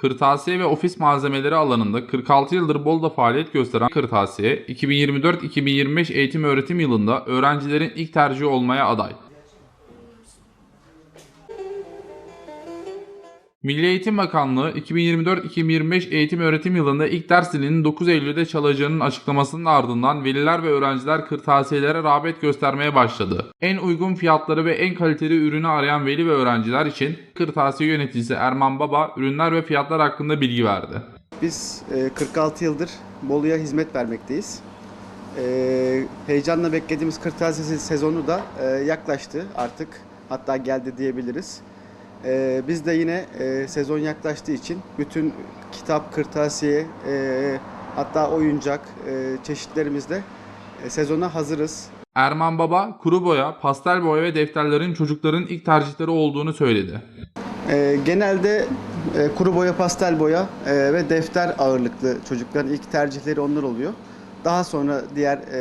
Kırtasiye ve ofis malzemeleri alanında 46 yıldır Bolu'da faaliyet gösteren Kırtasiye, 2024-2025 eğitim öğretim yılında öğrencilerin ilk tercihi olmaya aday. Milli Eğitim Bakanlığı 2024-2025 eğitim öğretim yılında ilk ders dilinin 9 Eylül'de çalacağının açıklamasının ardından veliler ve öğrenciler kırtasiyelere rağbet göstermeye başladı. En uygun fiyatları ve en kaliteli ürünü arayan veli ve öğrenciler için kırtasiye yöneticisi Erman Baba ürünler ve fiyatlar hakkında bilgi verdi. Biz e, 46 yıldır Bolu'ya hizmet vermekteyiz. E, Heyecanla beklediğimiz kırtasiye sezonu da e, yaklaştı artık. Hatta geldi diyebiliriz. E, Biz de yine e, sezon yaklaştığı için bütün kitap, kırtasiye, e, hatta oyuncak e, çeşitlerimizle e, sezona hazırız. Erman Baba, kuru boya, pastel boya ve defterlerin çocukların ilk tercihleri olduğunu söyledi. E, genelde e, kuru boya, pastel boya e, ve defter ağırlıklı çocukların ilk tercihleri onlar oluyor. Daha sonra diğer e,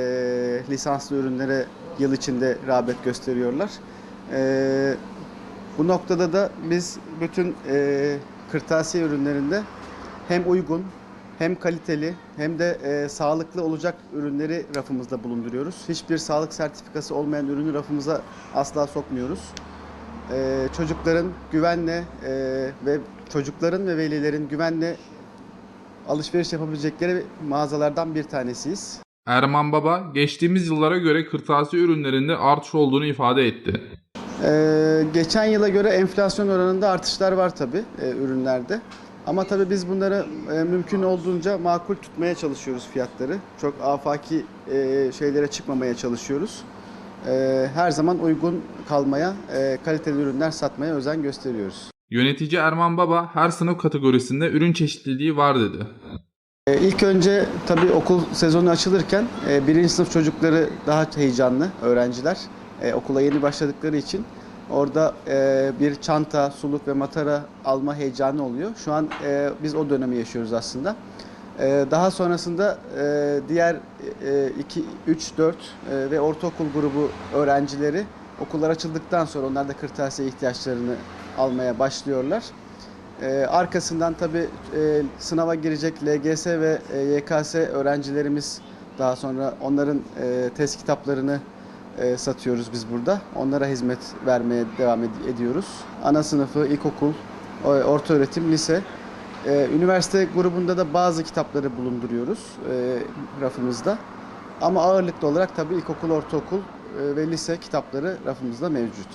lisanslı ürünlere yıl içinde rağbet gösteriyorlar. E, bu noktada da biz bütün e, kırtasiye ürünlerinde hem uygun hem kaliteli hem de e, sağlıklı olacak ürünleri rafımızda bulunduruyoruz. Hiçbir sağlık sertifikası olmayan ürünü rafımıza asla sokmuyoruz. Ee, çocukların güvenle e, ve çocukların ve velilerin güvenle alışveriş yapabilecekleri mağazalardan bir tanesiyiz. Erman Baba, geçtiğimiz yıllara göre kırtasiye ürünlerinde artış olduğunu ifade etti. Ee, geçen yıla göre enflasyon oranında artışlar var tabi ürünlerde. Ama tabi biz bunları e, mümkün olduğunca makul tutmaya çalışıyoruz fiyatları. Çok afaki e, şeylere çıkmamaya çalışıyoruz. E, her zaman uygun kalmaya, e, kaliteli ürünler satmaya özen gösteriyoruz. Yönetici Erman Baba, her sınıf kategorisinde ürün çeşitliliği var dedi. Ee, İlk önce tabii okul sezonu açılırken e, birinci sınıf çocukları daha heyecanlı öğrenciler. E, okula yeni başladıkları için orada e, bir çanta, suluk ve matara alma heyecanı oluyor. Şu an e, biz o dönemi yaşıyoruz aslında. E, daha sonrasında e, diğer 2, 3, 4 ve ortaokul grubu öğrencileri okullar açıldıktan sonra onlar da kırtasiye ihtiyaçlarını almaya başlıyorlar. Ee, arkasından tabii e, sınava girecek LGS ve e, YKS öğrencilerimiz daha sonra onların e, test kitaplarını e, satıyoruz biz burada. Onlara hizmet vermeye devam ed- ediyoruz. Ana sınıfı, ilkokul, orta öğretim, lise. E, üniversite grubunda da bazı kitapları bulunduruyoruz e, rafımızda. Ama ağırlıklı olarak tabii ilkokul, ortaokul e, ve lise kitapları rafımızda mevcut.